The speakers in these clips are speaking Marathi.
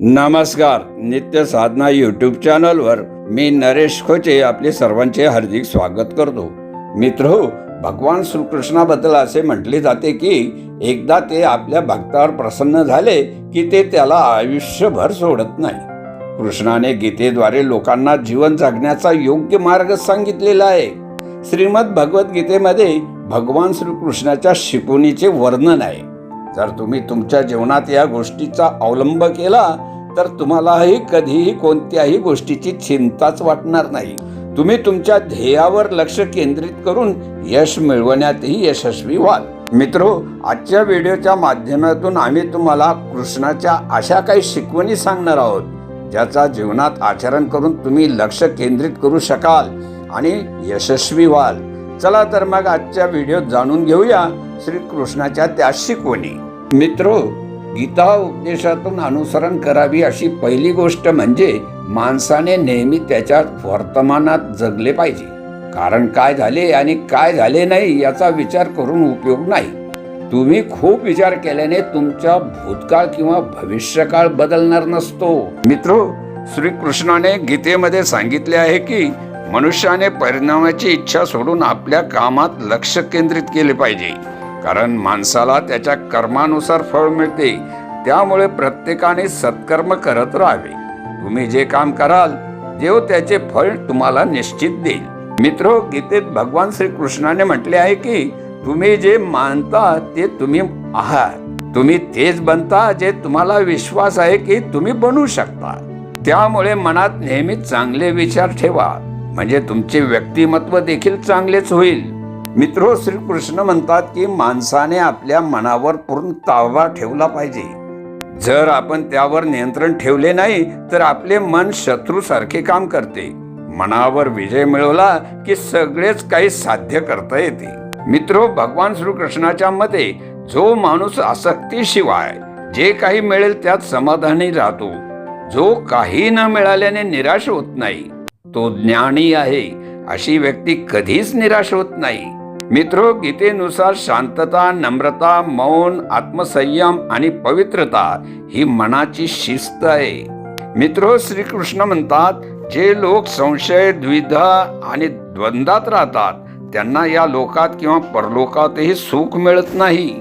नमस्कार नित्य साधना यूट्यूब चॅनलवर मी नरेश खोचे आपले सर्वांचे हार्दिक स्वागत करतो. मित्र भगवान श्रीकृष्णाबद्दल असे म्हटले जाते की एकदा ते आपल्या भक्तावर प्रसन्न झाले की ते त्याला आयुष्यभर सोडत नाही. कृष्णाने गीतेद्वारे लोकांना जीवन जगण्याचा योग्य मार्ग सांगितलेला आहे. श्रीमद भगवद्गीतेमध्ये भगवान श्रीकृष्णाच्या शिकवणीचे वर्णन आहे. जर तुम्ही तुमच्या जीवनात या गोष्टीचा अवलंब केला तर तुम्हालाही कधीही कोणत्याही गोष्टीची चिंताच वाटणार नाही. तुम्ही तुमच्या ध्येयावर लक्ष केंद्रित करून यश मिळवण्यातही यशस्वी व्हाल. मित्रो आजच्या व्हिडिओच्या माध्यमातून आम्ही तुम्हाला कृष्णाच्या अशा काही शिकवणी सांगणार आहोत ज्याचा जीवनात आचरण करून तुम्ही लक्ष केंद्रित करू शकाल आणि यशस्वी व्हाल. चला तर मग आजच्या व्हिडिओत जाणून घेऊया श्रीकृष्णाच्या त्या शिकवणी. मित्रो गीता उपदेशातून अनुसरण करावी अशी पहिली गोष्ट म्हणजे माणसाने नेहमी त्याच्या वर्तमानात जगले पाहिजे. कारण काय झाले आणि काय झाले नाही याचा विचार करून उपयोग नाही. तुम्ही खूप विचार केल्याने तुमचा भूतकाळ किंवा भविष्यकाळ बदलणार नसतो. मित्र श्रीकृष्णाने गीतेमध्ये सांगितले आहे की मनुष्याने परिणामाची इच्छा सोडून आपल्या कामात लक्ष केंद्रित केले पाहिजे. कारण माणसाला त्याच्या कर्मानुसार फळ मिळते त्यामुळे प्रत्येकाने सत्कर्म करत राहावे. तुम्ही जे काम कराल देव त्याचे फळ तुम्हाला निश्चित देईल. मित्र गीतेत भगवान श्रीकृष्णाने म्हटले आहे की तुम्ही जे मानता ते तुम्ही आहात तुम्ही तेच बनता जे तुम्हाला विश्वास आहे की तुम्ही बनू शकता. त्यामुळे मनात नेहमी चांगले विचार ठेवा. म्हणजे तुमचे व्यक्तिमत्व देखील चांगलेच होईल. मित्रो श्रीकृष्ण म्हणतात की माणसाने आपल्या मनावर पूर्ण ताबा ठेवला पाहिजे. जर आपण त्यावर नियंत्रण ठेवले नाही तर आपले मन शत्रूसारखे काम करते. मनावर विजय मिळवला की सगळेच काही साध्य करता येते. मित्रो भगवान श्रीकृष्णाच्या मते जो माणूस आसक्तीशिवाय जे काही मिळेल त्यात समाधानी राहतो. जो काही न मिळाल्याने निराश होत नाही तो ज्ञानी आहे अशी व्यक्ती कधीच निराश होत नाही. मित्रो गीतेनुसार शांतता नम्रता मौन आत्मसंयम आणि पवित्रता ही मनाची शिस्त आहे. मित्रो श्रीकृष्ण म्हणतात जे लोक संशय द्विधा आणि द्वंद्वात राहतात त्यांना या लोकात किंवा परलोकातही सुख मिळत नाही.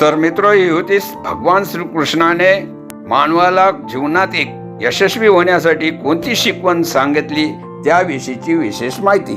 तर मित्र ही होती भगवान श्रीकृष्णाने मानवाला जीवनात एक यशस्वी होण्यासाठी कोणती शिकवण सांगितली? त्याविषयीची विशेष माहिती.